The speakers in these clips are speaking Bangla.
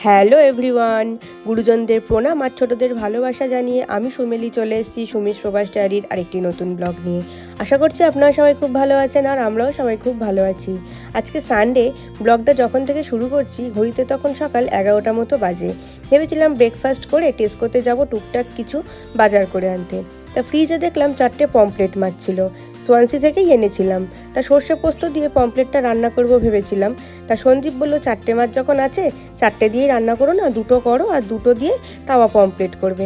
হ্যালো এভরিওয়ান গুরুজনদের প্রণাম আর ছোটদের ভালোবাসা জানিয়ে আমি সুমেলি চলে এসেছি সুমিশ প্রবাস ডায়েরির আরেকটি নতুন ব্লগ নিয়ে। আশা করছি আপনারা সবাই খুব ভালো আছেন আর আমরাও সবাই খুব ভালো আছি। আজকে সানডে ব্লগটা যখন থেকে শুরু করছি, ঘড়িতে তখন সকাল এগারোটা মতো বাজে। ভেবেছিলাম ব্রেকফাস্ট করে টেস্কোতে যাব টুকটাক কিছু বাজার করে আনতে। তা ফ্রিজে দেখলাম চারটে পমপ্লেট মাছ ছিল সোয়ানসি থেকেই এনেছিলাম। তা সর্ষে পোস্ত দিয়ে পমপ্লেটটা রান্না করব ভেবেছিলাম। তা সন্দীপ বলল, চারটে মাছ যখন আছে, চারটে দিয়েই রান্না করো না, দুটো করো আর দুটো দিয়ে তাওয়া পমপ্লেট করবে।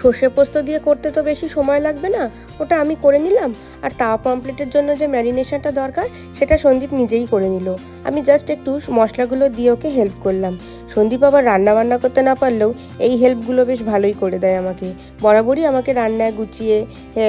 সর্ষে পোস্ত দিয়ে করতে তো বেশি সময় লাগবে না, ওটা আমি করে নিলাম। আর তাওয়া পমপ্লেটের জন্য যে ম্যারিনেশনটা দরকার, সেটা সন্দীপ নিজেই করে নিল। আমি জাস্ট একটু মশলাগুলো দিয়ে ওকে হেল্প করলাম। সন্দীপ আবার রান্না বান্না করতে না পারলেও এই হেল্পগুলো বেশ ভালোই করে দেয় আমাকে। বরাবরই আমাকে রান্নায় গুছিয়ে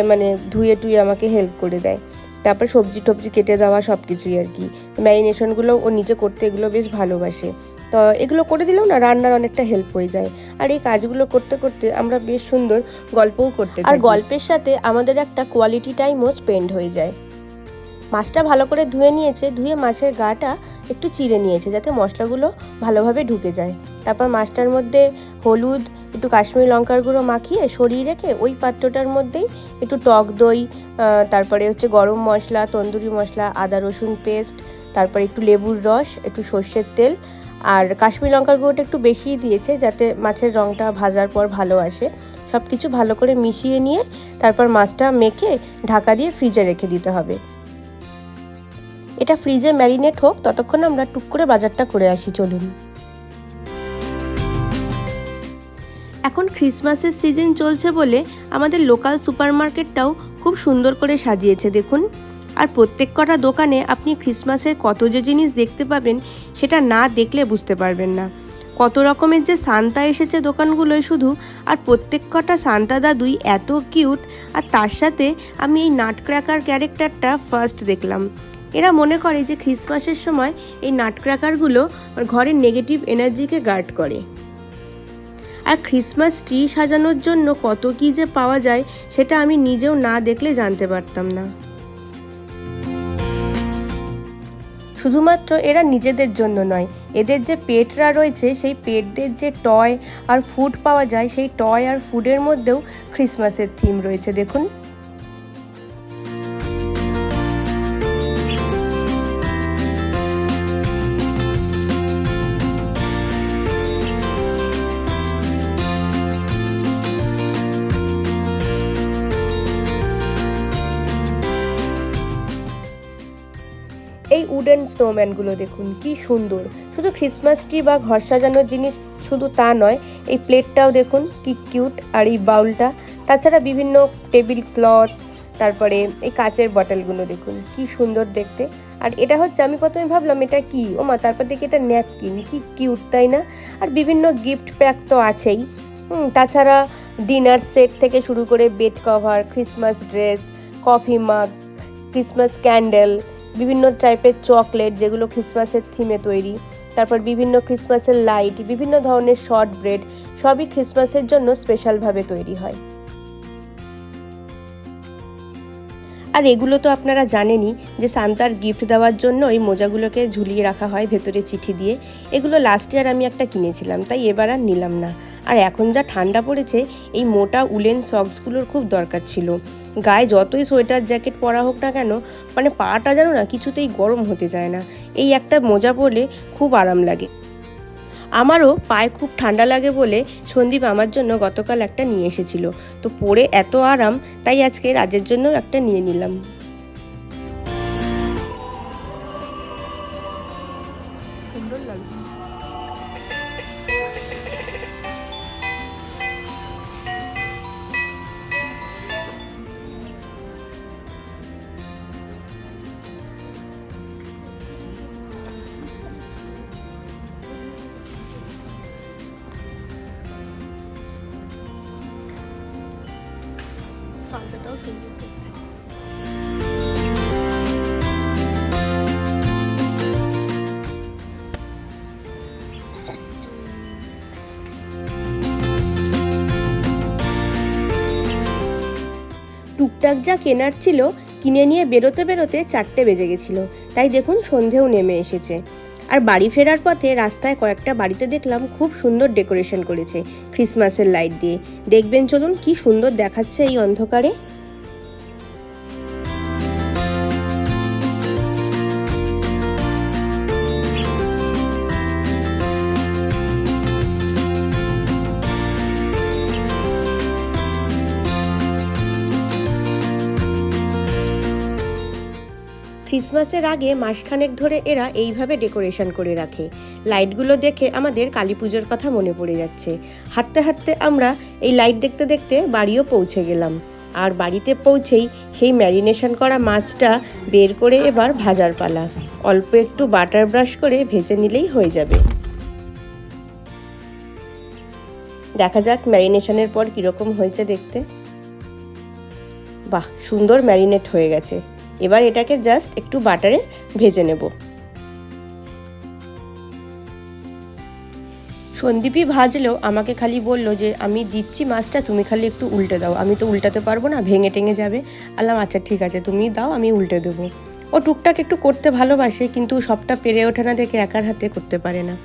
মানে ধুয়ে টুয়ে আমাকে হেল্প করে দেয়। তারপর সবজি টবজি কেটে দেওয়া সব কিছুই আর কি। ম্যারিনেশনগুলো ও নিজে করতে এগুলো বেশ ভালোবাসে। তো এগুলো করে দিলেও না রান্নার অনেকটা হেল্প হয়ে যায়। আর এই কাজগুলো করতে করতে আমরা বেশ সুন্দর গল্পও করতে আর গল্পের সাথে আমাদের একটা কোয়ালিটি টাইমও স্পেন্ড হয়ে যায়। মাছটা ভালো করে ধুয়ে নিয়েছে ধুয়ে মাছের গাটা একটু চিড়ে নিয়েছে যাতে মশলাগুলো ভালোভাবে ঢুকে যায়। তারপর মাছটার মধ্যে হলুদ একটু কাশ্মীরি লঙ্কার গুঁড়ো মাখিয়ে সরিয়ে রেখে ওই পাত্রটার মধ্যেই একটু টক দই তারপরে হচ্ছে গরম মশলা তন্দুরি মশলা আদা রসুন পেস্ট তারপরে একটু লেবুর রস একটু সর্ষের তেল আর কাশ্মীর লঙ্কার গুঁড়োটা একটু বেশিই দিয়েছে যাতে মাছের রঙটা ভাজার পর ভালো আসে। সব কিছু ভালো করে মিশিয়ে নিয়ে তারপর মাছটা মেখে ঢাকা দিয়ে ফ্রিজে রেখে দিতে হবে। এটা ফ্রিজে ম্যারিনেট হোক, ততক্ষণ আমরা টুক করে বাজারটা করে আসি, চলুন। এখন ক্রিসমাসের সিজন চলছে বলে আমাদের লোকাল সুপারমার্কেটটাও খুব সুন্দর করে সাজিয়েছে, দেখুন। আর প্রত্যেক কটা দোকানে আপনি ক্রিসমাসের কত যে জিনিস দেখতে পাবেন, সেটা না দেখলে বুঝতে পারবেন না। কত রকমের যে সান্তা এসেছে দোকানগুলোয় শুধু, আর প্রত্যেক কটা সান্তা দাদুই এত কিউট আর তার সাথে আমি এই নাটক্র্যাকার ক্যারেক্টারটা ফার্স্ট দেখলাম। এরা মনে করে যে ক্রিসমাসের সময় এই নাটক্র্যাকারগুলো ঘরের নেগেটিভ এনার্জিকে গার্ড করে। আর ক্রিসমাস ট্রি সাজানোর জন্য কত কী যে পাওয়া যায়, সেটা আমি নিজেও না দেখলে জানতে পারতাম না। শুধুমাত্র এরা নিজেদের জন্য নয়। এদের যে পেটরা রয়েছে, সেই পেটদের যে টয় আর ফুড পাওয়া যায়, সেই টয় আর ফুডের মধ্যেও ক্রিসমাসের থিম রয়েছে। দেখুন। উডেন স্নোম্যানগুলো দেখুন, কি সুন্দর। শুধু ক্রিসমাস ট্রি বা ঘর সাজানোর জিনিস শুধু তা নয়, এই প্লেটটাও দেখুন, কি কিউট আর এই বাউলটা। তাছাড়া বিভিন্ন টেবিল ক্লথস তারপরে এই কাচের বটলগুলো দেখুন, কি সুন্দর দেখতে। আর এটা হচ্ছে, আমি প্রথমে ভাবলাম, এটা কি? ও মা, তারপর দেখি এটা ন্যাপকিন কি কিউট তাই না? আর বিভিন্ন গিফট প্যাক তো আছেই। তাছাড়া ডিনার সেট থেকে শুরু করে bed cover Christmas dress coffee mug Christmas candle বিভিন্ন টাইপের চকলেট যেগুলো ক্রিসমাসের থিমে তৈরি, তারপর বিভিন্ন ক্রিসমাসের লাইট বিভিন্ন ধরনের শর্ট ব্রেড সবই ক্রিসমাসের জন্য স্পেশালভাবে তৈরি হয়। আর এগুলো তো আপনারা জানেনই যে সান্তার গিফট দেওয়ার জন্য এই মোজাগুলোকে ঝুলিয়ে রাখা হয় ভেতরে চিঠি দিয়ে। এগুলো লাস্ট ইয়ার আমি একটা কিনেছিলাম, তাই এবার আর নিলাম না। আর এখন যা ঠান্ডা পড়েছে, এই মোটা উলেন সক্সগুলোর খুব দরকার ছিল। গায়ে যতই সোয়েটার জ্যাকেট পরা হোক না কেন মানে পাটা যেন না কিছুতেই গরম হতে চায় না। এই একটা মোজা পরলে খুব আরাম লাগে। আমারও পায়ে খুব ঠান্ডা লাগে বলে সন্দীপ আমার জন্য গতকাল একটা নিয়ে এসেছিল। তো পরে এত আরাম, তাই আজকে রাজের জন্য একটা নিয়ে নিলাম। সুন্দর টুকটাক যা কেনার ছিল, কিনে নিয়ে বেরোতে বেরোতে চারটে বেজে গেছিল। তাই দেখুন সন্ধেও নেমে এসেছে। আর বাড়ি ফেরার পথে রাস্তায় কয়েকটা বাড়িতে দেখলাম খুব সুন্দর ডেকোরেশন করেছে ক্রিসমাসের লাইট দিয়ে। দেখবেন চলুন কি সুন্দর দেখাচ্ছে এই অন্ধকারে। ক্রিসমাসের আগে মাসখানেক ধরে এরা এইভাবে ডেকোরেশন করে রাখে। লাইটগুলো দেখে আমাদের কালী পুজোর কথা মনে পড়ে যাচ্ছে। হাঁটতে হাঁটতে আমরা এই লাইট দেখতে দেখতে বাড়িও পৌঁছে গেলাম। আর বাড়িতে পৌঁছেই সেই ম্যারিনেশন করা মাছটা বের করে এবার ভাজার পালা। অল্প একটু বাটার ব্রাশ করে ভেজে নিলেই হয়ে যাবে। দেখা যাক ম্যারিনেশনের পর কীরকম হয়েছে দেখতে। বাহ, সুন্দর ম্যারিনেট হয়ে গেছে। এবার এটাকে জাস্ট একটু বাটারে ভেজে নেব। সন্দীপই ভাজলেও আমাকে খালি বলল যে, আমি দিচ্ছি মাছটা, তুমি খালি একটু উল্টে দাও। আমি তো উল্টাতে পারব না, ভেঙে টেঙে যাবে। আল্লাম আচ্ছা ঠিক আছে, তুমি দাও, আমি উল্টে দেবো। ও টুকটাক একটু করতে ভালোবাসে, কিন্তু সবটা পেরে ওঠে না দেখে একার হাতে করতে পারে না।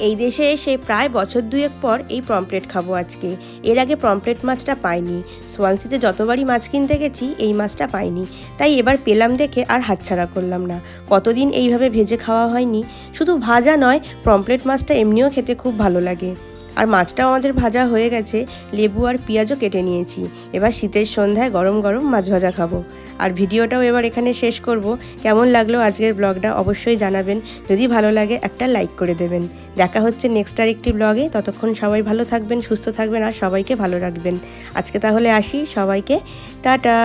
এই দেশে এসে প্রায় বছর দুয়েক পর এই পমপ্লেট খাব আজকে। এর আগে পমপ্লেট মাছটা পাইনি। সোয়ানসিতে যতবারই মাছ কিনতে গেছি, এই মাছটা পাইনি। তাই এবার পেলাম দেখে আর হাতছাড়া করলাম না। কতদিন এইভাবে ভেজে খাওয়া হয়নি? শুধু ভাজা নয় পমপ্লেট মাছটা এমনিও খেতে খুব ভালো লাগে। আর মাছটাও আমাদের ভাজা হয়ে গেছে, লেবু আর পেঁয়াজও কেটে নিয়েছি। এবার শীতের সন্ধ্যায় গরম গরম মাছ ভাজা খাব। আর ভিডিওটাও এবার এখানে শেষ করব। কেমন লাগল আজকের ব্লগটা অবশ্যই জানাবেন। যদি ভালো লাগে একটা লাইক করে দেবেন। দেখা হচ্ছে নেক্সট আর একটি ব্লগে। ততক্ষণ সবাই ভালো থাকবেন, সুস্থ থাকবেন আর সবাইকে ভালো রাখবেন। আজকে তাহলে আসি সবাইকে। টাটা!